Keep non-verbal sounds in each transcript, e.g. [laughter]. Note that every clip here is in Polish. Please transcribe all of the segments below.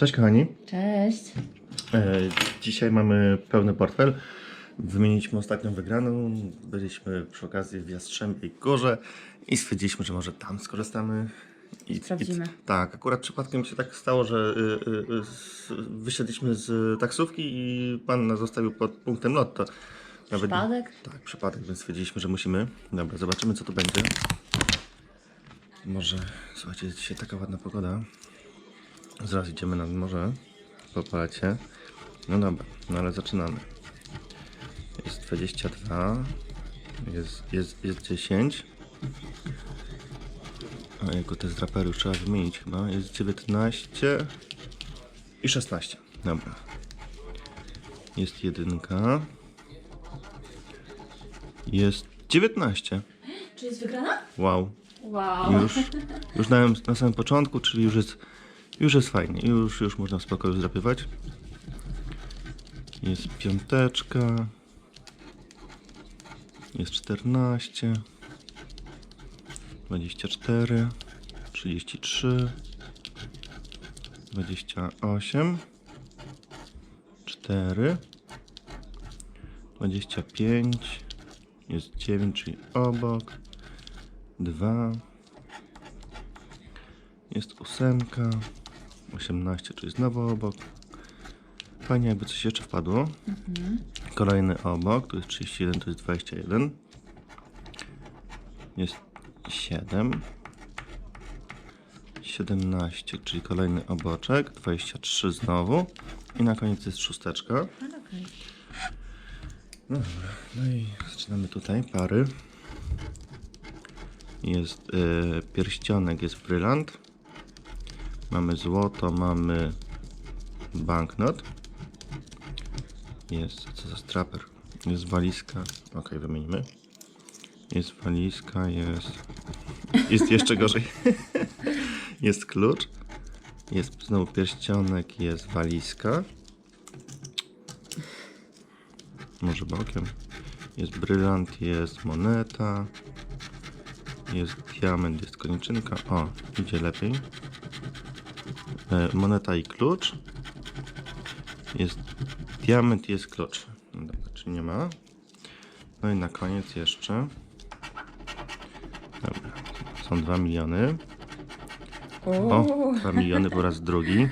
Cześć kochani. Cześć. E, dzisiaj mamy pełny portfel. Wymieniliśmy ostatnią wygraną. Byliśmy przy okazji w Jastrzębiej Górze i stwierdziliśmy, że może tam skorzystamy. I, Sprawdzimy. I, tak, akurat przypadkiem się tak stało, że y, y, y, s- wysiedliśmy z taksówki i pan nas zostawił pod punktem lotto. Nawet- Przypadek? Tak, przypadek, więc stwierdziliśmy, że musimy. Dobra, zobaczymy co tu będzie. Może, słuchajcie, jest dzisiaj taka ładna pogoda. Zaraz idziemy nad morze. Popalać się. No dobra, no ale zaczynamy. Jest 22. Jest, jest, jest 10. A jego te zdrapery już trzeba wymienić chyba. Jest 19 i 16. Dobra. Jest jedynka. Jest 19. Czy jest wygrana? Wow. Wow. Już, już na, na samym początku, czyli już jest, już jest fajnie. Już, już można w spokoju zdrapywać. Jest piąteczka. Jest 14. 24. 33. 28. 4. 25. Jest 9, czyli obok. 2. Jest ósemka. 18, czyli znowu obok. Fajnie, jakby coś jeszcze wpadło. Kolejny obok, tu jest 31, to jest 21. Jest 7. 17, czyli kolejny oboczek. 23 znowu. I na koniec jest szósteczka. No dobra, no i zaczynamy tutaj pary. Jest y, pierścionek, jest brylant. Mamy złoto, mamy banknot. Jest, co za straper. Jest walizka. Ok, wymienimy. Jest walizka, jest. Jest jeszcze gorzej. [laughs] jest klucz. Jest znowu pierścionek, jest walizka. Może bokiem. Jest brylant, jest moneta. Jest diament, jest koniczynka. O, idzie lepiej. E, moneta i klucz. Jest diament, jest klucz. No Dobra, czy nie ma? No i na koniec jeszcze. Dobra, są 2 miliony. O, 2 miliony po raz drugi.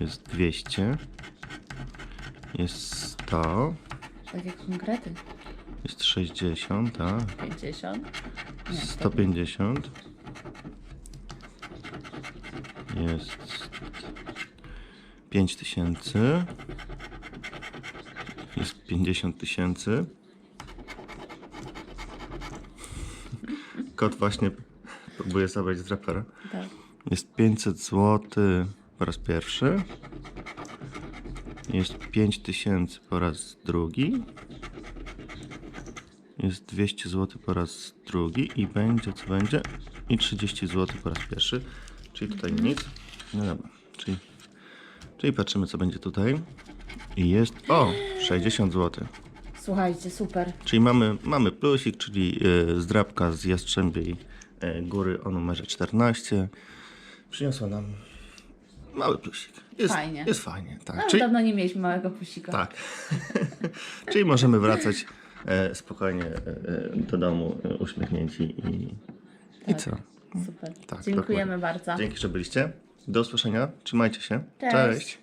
Jest 200. Jest 100. Tak jak konkrety. Jest 60, tak. 50. Nie, 150. Jest 5000. Jest 50 tysięcy. Kot właśnie próbuje zabrać z rapera. Tak. Jest 500 zł po raz pierwszy. Jest 5000 po raz drugi. Jest 200 zł po raz drugi i będzie co będzie. I 30 zł po raz pierwszy. Czyli tutaj nic. No dobra, czyli, czyli patrzymy co będzie tutaj. I jest. O! 60 zł. Słuchajcie, super. Czyli mamy, mamy plusik, czyli y, zdrabka z Jastrzębiej y, Góry o numerze 14. Przyniosła nam mały plusik. Jest Fajnie. Jest fajnie, tak. Ale Czyli, dawno nie mieliśmy małego pusika. tak. [laughs] czyli możemy wracać e, spokojnie e, do domu e, uśmiechnięci i, i Tak. co? Super. Tak, Dziękujemy dokładnie. bardzo. Dzięki, że byliście. Do usłyszenia. Trzymajcie się. Cześć. Cześć.